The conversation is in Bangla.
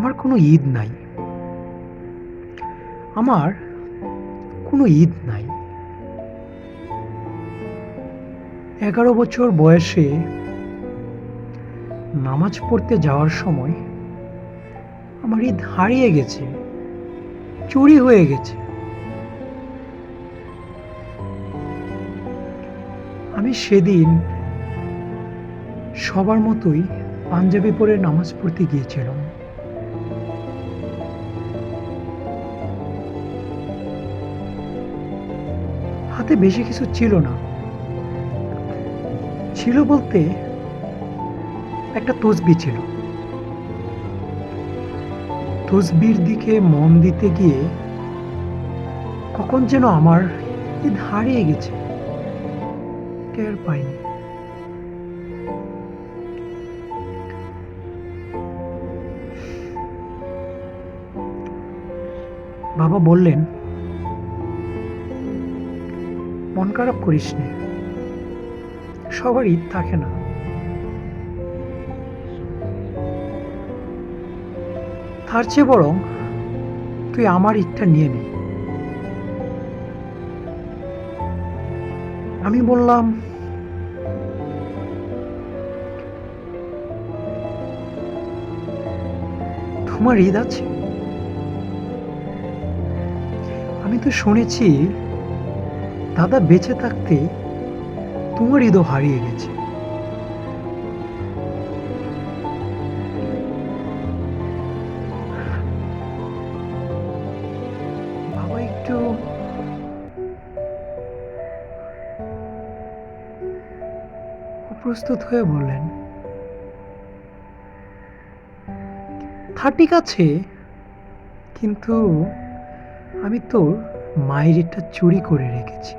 আমার কোনো ঈদ নাই। আমার কোনো ঈদ নাই। এগারো বছর বয়সে নামাজ পড়তে যাওয়ার সময় আমার ঈদ হারিয়ে গেছে, চুরি হয়ে গেছে। আমি সেদিন সবার মতোই পাঞ্জাবি পরে নামাজ পড়তে গিয়েছিলাম। হাতে বেশি কিছু ছিল না। ছিল বলতে একটা তসবি ছিল। তসবির দিকে মন দিতে গিয়ে কখন যেন আমার ঈদ হারিয়ে গেছে। টের পাইনি। বাবা বললেন মন খারাপ করিস নে। সবার ঈদ থাকে না। তার চেয়ে বরং তুই আমার ঈদটা নিয়ে নে। আমি বললাম, তোমার ঈদ আছে? আমি তো শুনেছি দাদা বেঁচে থাকতে তোমার ঈদও হারিয়ে গেছে। বাবা, একটু অপ্রস্তুত হয়ে বললেন। তা ঠিক আছে কিন্তু আমি তোর মায়ের এটা চুরি করে রেখেছি।